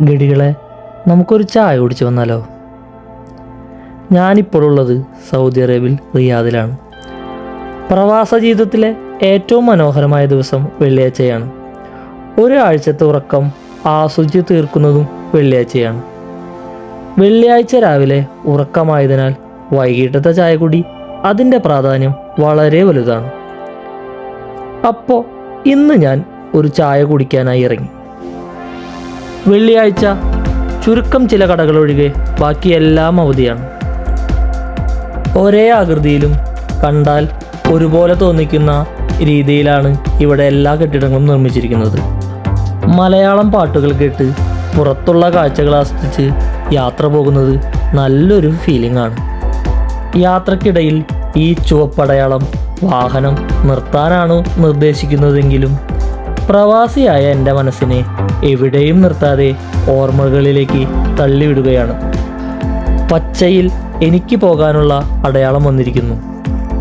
ഗഡികളെ നമുക്കൊരു ചായ കുടിച്ചു വന്നാലോ? ഞാനിപ്പോഴുള്ളത് സൗദി അറേബ്യയിൽ റിയാദിലാണ്. പ്രവാസ ജീവിതത്തിലെ ഏറ്റവും മനോഹരമായ ദിവസം വെള്ളിയാഴ്ചയാണ്. ഒരാഴ്ചത്തെ ഉറക്കം ആസ്വദിച്ച് തീർക്കുന്നതും വെള്ളിയാഴ്ചയാണ്. വെള്ളിയാഴ്ച രാവിലെ ഉറക്കമായതിനാൽ വൈകിട്ടത്തെ ചായ കുടി അതിന്റെ പ്രാധാന്യം വളരെ വലുതാണ്. അപ്പോൾ ഇന്ന് ഞാൻ ഒരു ചായ കുടിക്കാനായി ഇറങ്ങി. വെള്ളിയാഴ്ച ചുരുക്കം ചില കടകളൊഴികെ ബാക്കിയെല്ലാം അവധിയാണ്. ഒരേ ആകൃതിയിലും കണ്ടാൽ ഒരുപോലെ തോന്നിക്കുന്ന രീതിയിലാണ് ഇവിടെ എല്ലാ കെട്ടിടങ്ങളും നിർമ്മിച്ചിരിക്കുന്നത്. മലയാളം പാട്ടുകൾ കേട്ട് പുറത്തുള്ള കാഴ്ചകൾ ആസ്വദിച്ച് യാത്ര പോകുന്നത് നല്ലൊരു ഫീലിംഗ് ആണ്. യാത്രക്കിടയിൽ ഈ ചുവപ്പടയാളം വാഹനം നിർത്താനാണ് നിർദ്ദേശിക്കുന്നതെങ്കിലും പ്രവാസിയായ എന്റെ മനസ്സിനെ എവിടെയും നിർത്താതെ ഓർമ്മകളിലേക്ക് തള്ളിവിടുകയാണ്. പച്ചയിൽ എനിക്ക് പോകാനുള്ള അടയാളം വന്നിരിക്കുന്നു.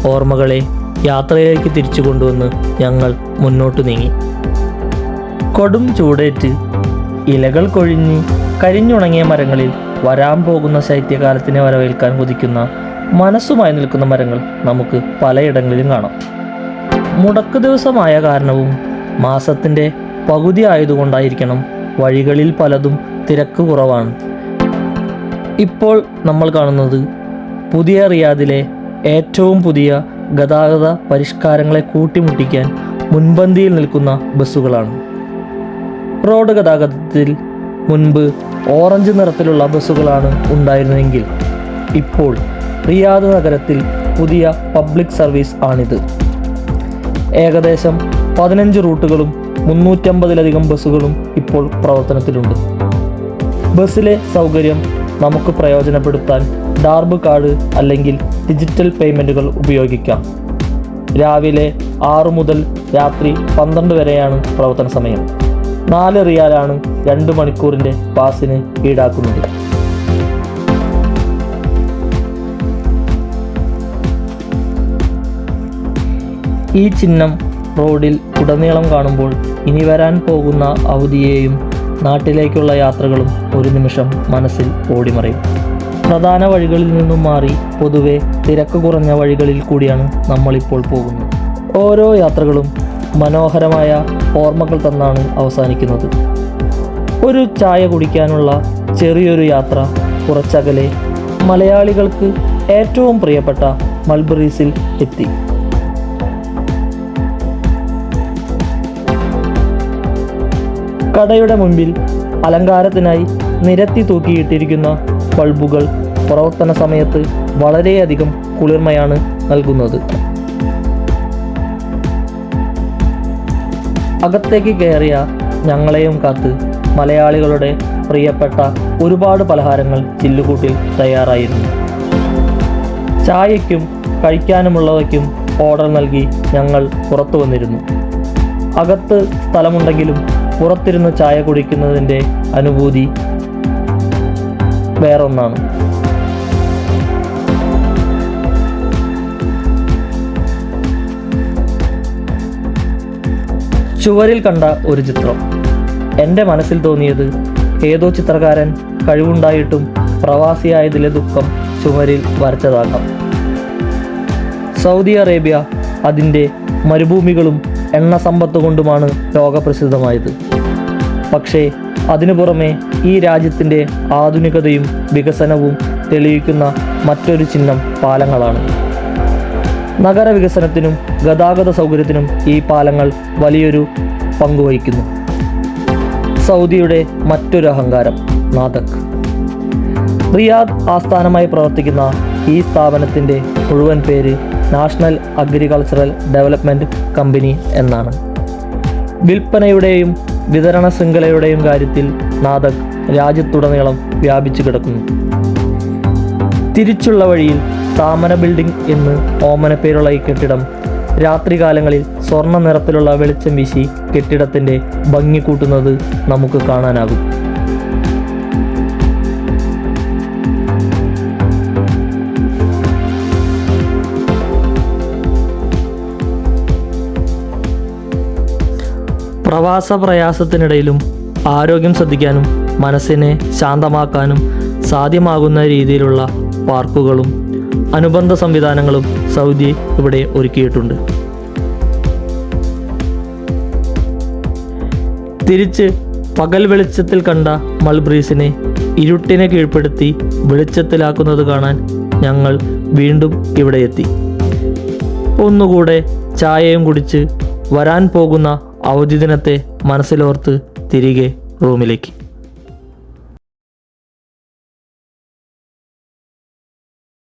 ഓർമ്മകളെ യാത്രയിലേക്ക് തിരിച്ചു കൊണ്ടുവന്ന് ഞങ്ങൾ മുന്നോട്ട് നീങ്ങി. കൊടും ചൂടേറ്റ് ഇലകൾ കൊഴിഞ്ഞ് കരിഞ്ഞുണങ്ങിയ മരങ്ങളിൽ വരാൻ പോകുന്ന ശൈത്യകാലത്തിനെ വരവേൽക്കാൻ കൊതിക്കുന്ന മനസ്സുമായി നിൽക്കുന്ന മരങ്ങൾ നമുക്ക് പലയിടങ്ങളിലും കാണാം. മുടക്ക് ദിവസമായ കാരണവും മാസത്തിന്റെ പകുതി ആയതുകൊണ്ടായിരിക്കണം വഴികളിൽ പലതും തിരക്ക് കുറവാണ്. ഇപ്പോൾ നമ്മൾ കാണുന്നത് പുതിയ റിയാദിലെ ഏറ്റവും പുതിയ ഗതാഗത പരിഷ്കാരങ്ങളെ കൂട്ടിമുട്ടിക്കാൻ മുൻപന്തിയിൽ നിൽക്കുന്ന ബസ്സുകളാണ്. റോഡ് ഗതാഗതത്തിൽ മുൻപ് ഓറഞ്ച് നിറത്തിലുള്ള ബസ്സുകളാണ് ഉണ്ടായിരുന്നതെങ്കിൽ ഇപ്പോൾ റിയാദ് നഗരത്തിൽ പുതിയ പബ്ലിക് സർവീസ് ആണിത്. ഏകദേശം പതിനഞ്ച് റൂട്ടുകളും മുന്നൂറ്റമ്പതിലധികം ബസ്സുകളും ഇപ്പോൾ പ്രവർത്തനത്തിലുണ്ട്. ബസ്സിലെ സൗകര്യം നമുക്ക് പ്രയോജനപ്പെടുത്താൻ ഡാർബ് കാർഡ് അല്ലെങ്കിൽ ഡിജിറ്റൽ പേയ്മെന്റുകൾ ഉപയോഗിക്കാം. രാവിലെ ആറു മുതൽ രാത്രി പന്ത്രണ്ട് വരെയാണ് പ്രവർത്തന സമയം. നാല് റിയാലാണ് രണ്ട് മണിക്കൂറിന്റെ പാസിന് ഈടാക്കുന്നത്. ഈ ചിഹ്നം റോഡിൽ ഉടനീളം കാണുമ്പോൾ ഇനി വരാൻ പോകുന്ന അവധിയെയും നാട്ടിലേക്കുള്ള യാത്രകളും ഒരു നിമിഷം മനസ്സിൽ ഓടിമറയും. പ്രധാന വഴികളിൽ നിന്നും മാറി പൊതുവെ തിരക്ക് കുറഞ്ഞ വഴികളിൽ കൂടിയാണ് നമ്മളിപ്പോൾ പോകുന്നത്. ഓരോ യാത്രകളും മനോഹരമായ ഓർമ്മകൾ തന്നാണ് അവസാനിക്കുന്നത്. ഒരു ചായ കുടിക്കാനുള്ള ചെറിയൊരു യാത്ര കുറച്ചകലെ മലയാളികൾക്ക് ഏറ്റവും പ്രിയപ്പെട്ട മൾബറീസിൽ എത്തി. കടയുടെ മുമ്പിൽ അലങ്കാരത്തിനായി നിരത്തി തൂക്കിയിട്ടിരിക്കുന്ന ബൾബുകൾ പ്രവർത്തന സമയത്ത് വളരെയധികം കുളിർമയാണ് നൽകുന്നത്. അകത്തേക്ക് കയറിയ ഞങ്ങളെയും കാത്ത് മലയാളികളുടെ പ്രിയപ്പെട്ട ഒരുപാട് പലഹാരങ്ങൾ ചില്ലുകൂട്ടിൽ തയ്യാറായിരുന്നു. ചായയ്ക്കും കഴിക്കാനുമുള്ളവയ്ക്കും ഓർഡർ നൽകി ഞങ്ങൾ പുറത്തു വന്നിരുന്നു അകത്ത് സ്ഥലമുണ്ടെങ്കിലും പുറത്തിരുന്ന് ചായ കുടിക്കുന്നതിന്റെ അനുഭൂതി വേറൊന്നാണ്. ചുവരിൽ കണ്ട ഒരു ചിത്രം. എന്റെ മനസ്സിൽ തോന്നിയത് ഏതോ ചിത്രകാരൻ കഴിവുണ്ടായിട്ടും പ്രവാസിയായതിലെ ദുഃഖം ചുവരിൽ വരച്ചതാകാം. സൗദി അറേബ്യ അതിന്റെ മരുഭൂമികളും എണ്ണ സമ്പത്ത് കൊണ്ടുമാണ് ലോകപ്രസിദ്ധമായത്. പക്ഷേ അതിനു പുറമെ ഈ രാജ്യത്തിന്റെ ആധുനികതയും വികസനവും തെളിയിക്കുന്ന മറ്റൊരു ചിഹ്നം പാലങ്ങളാണ്. നഗര വികസനത്തിനും ഗതാഗത സൗകര്യത്തിനും ഈ പാലങ്ങൾ വലിയൊരു പങ്കുവഹിക്കുന്നു സൗദിയുടെ മറ്റൊരു അഹങ്കാരം നാദക് റിയാദ് ആസ്ഥാനമായി പ്രവർത്തിക്കുന്ന ഈ സ്ഥാപനത്തിന്റെ മുഴുവൻ പേര് നാഷണൽ അഗ്രികൾച്ചറൽ ഡെവലപ്മെന്റ് കമ്പനി എന്നാണ്. വിൽപ്പനയുടെയും വിതരണ ശൃംഖലയുടെയും കാര്യത്തിൽ നാദക് രാജ്യത്തുടനീളം വ്യാപിച്ചു കിടക്കുന്നു. തിരിച്ചുള്ള വഴിയിൽ താമര ബിൽഡിംഗ് എന്ന് ഓമന പേരുള്ള ഈ കെട്ടിടം രാത്രികാലങ്ങളിൽ സ്വർണ നിറത്തിലുള്ള വെളിച്ചം വീശി കെട്ടിടത്തിന്റെ ഭംഗി കൂട്ടുന്നത് നമുക്ക് കാണാനാകും. പ്രവാസ പ്രയാസത്തിനിടയിലും ആരോഗ്യം ശ്രദ്ധിക്കാനും മനസ്സിനെ ശാന്തമാക്കാനും സാധ്യമാകുന്ന രീതിയിലുള്ള പാർക്കുകളും അനുബന്ധ സംവിധാനങ്ങളും സൗദി ഇവിടെ ഒരുക്കിയിട്ടുണ്ട്. തിരിച്ച് പകൽ വെളിച്ചത്തിൽ കണ്ട മൾബ്രീസിനെ ഇരുട്ടിനെ കീഴ്പ്പെടുത്തി വെളിച്ചത്തിലാക്കുന്നത് കാണാൻ ഞങ്ങൾ വീണ്ടും ഇവിടെ എത്തി. ഒന്നുകൂടെ ചായയും കുടിച്ച് വരാൻ പോകുന്ന അവധി ദിനത്തെ മനസ്സിലോർത്ത് തിരികെ റൂമിലേക്ക്.